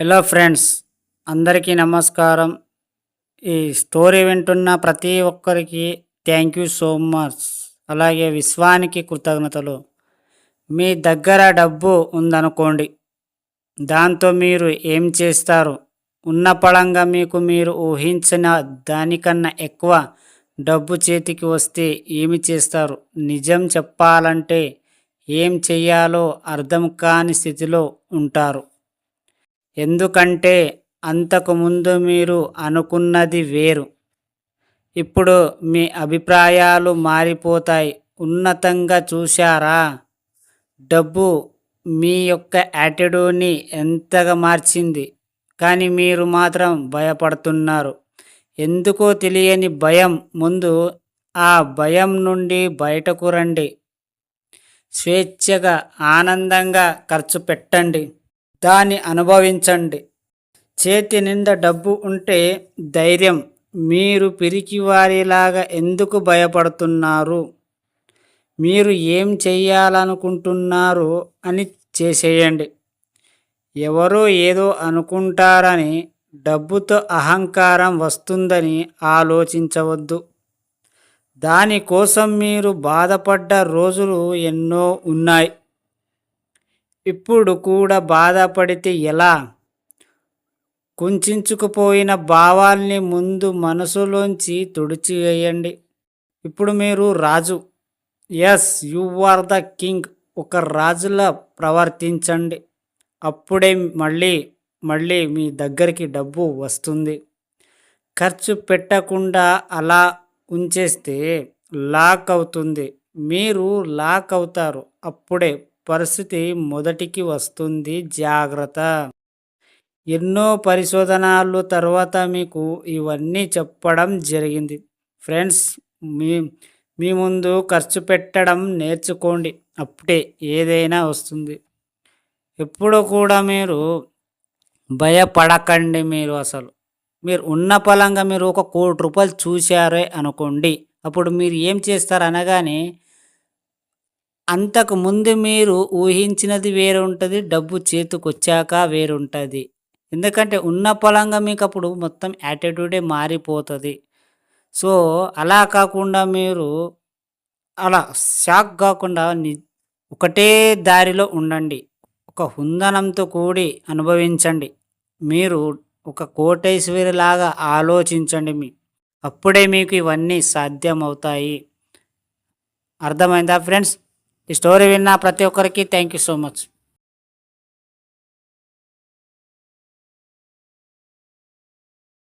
Hello friends అందరికీ నమస్కారం. ఈ స్టోరీ వింటున్న ప్రతి ఒక్కరికి థ్యాంక్ యూ సో మచ్ అలాగే విశ్వానికి కృతజ్ఞతలు. మీ దగ్గర డబ్బు ఉందనుకోండి. దాంతో మీరు ఏం చేస్తారు? ఉన్న పడంగా మీకు మీరు ఊహించిన దానికన్నా ఎక్కువ డబ్బు చేతికి వస్తే ఏమి చేస్తారు? నిజం చెప్పాలంటే ఏం చెయ్యాలో అర్థం కాని స్థితిలో ఉంటారు. ఎందుకంటే అంతకుముందు మీరు అనుకున్నది వేరు. ఇప్పుడు మీ అభిప్రాయాలు మారిపోతాయి. ఉన్నతంగా చూశారా? డబ్బు మీ యొక్క యాటిట్యూడ్ని ఎంతగా మార్చింది? కానీ మీరు మాత్రం భయపడుతున్నారు. ఎందుకో తెలియని భయం ముందు ఆ భయం నుండి బయటకు రండి. స్వేచ్ఛగా ఆనందంగా ఖర్చు పెట్టండి. దాన్ని అనుభవించండి. చేతి నిండా డబ్బు ఉంటే ధైర్యం. మీరు పిరికివారిలాగా ఎందుకు భయపడుతున్నారు? మీరు ఏం చేయాలనుకుంటున్నారు అని చేసేయండి. ఎవరో ఏదో అనుకుంటారని డబ్బుతో అహంకారం వస్తుందని ఆలోచించవద్దు. దానికోసం మీరు బాధపడ్డ రోజులు ఎన్నో ఉన్నాయి. ఇప్పుడు కూడా బాధపడితే ఎలా? కుంచుకుపోయిన భావాల్ని ముందు మనసులోంచి తుడిచివేయండి. ఇప్పుడు మీరు రాజు. Yes you are the king ఒక రాజులా ప్రవర్తించండి. అప్పుడే మళ్ళీ మళ్ళీ మీ దగ్గరికి డబ్బు వస్తుంది. ఖర్చు పెట్టకుండా అలా ఉంచేస్తే లాక్ అవుతుంది. మీరు లాక్ అవుతారు. అప్పుడే పరిస్థితి మొదటికి వస్తుంది. జాగ్రత్త. ఎన్నో పరిశోధనలు తర్వాత మీకు ఇవన్నీ చెప్పడం జరిగింది. ఫ్రెండ్స్ మీ మీ ముందు ఖర్చు పెట్టడం నేర్చుకోండి. అప్పుడే ఏదైనా వస్తుంది. ఎప్పుడు కూడా మీరు భయపడకండి మీరు అసలు. మీరు ఉన్న పలంగా మీరు ఒక కోటి రూపాయలు చూశారే అనుకోండి. అప్పుడు మీరు ఏం చేస్తారు అనగానే అంతకు ముందు మీరు ఊహించినది వేరు ఉంటుంది డబ్బు చేతికొచ్చాక వేరుంటుంది. ఎందుకంటే ఉన్న పొలంగా మీకు అప్పుడు మొత్తం యాటిట్యూడే మారిపోతుంది. సో అలా కాకుండా మీరు అలా షాక్ కాకుండా ఒకటే దారిలో ఉండండి. ఒక హుందనంతో కూడి అనుభవించండి. మీరు ఒక కోటేశ్వరిలాగా ఆలోచించండి మీ అప్పుడే మీకు ఇవన్నీ సాధ్యమవుతాయి. అర్థమైందా ఫ్రెండ్స్? ఈ స్టోరీ విన్న ప్రతి ఒక్కరికి థ్యాంక్ యూ సో మచ్.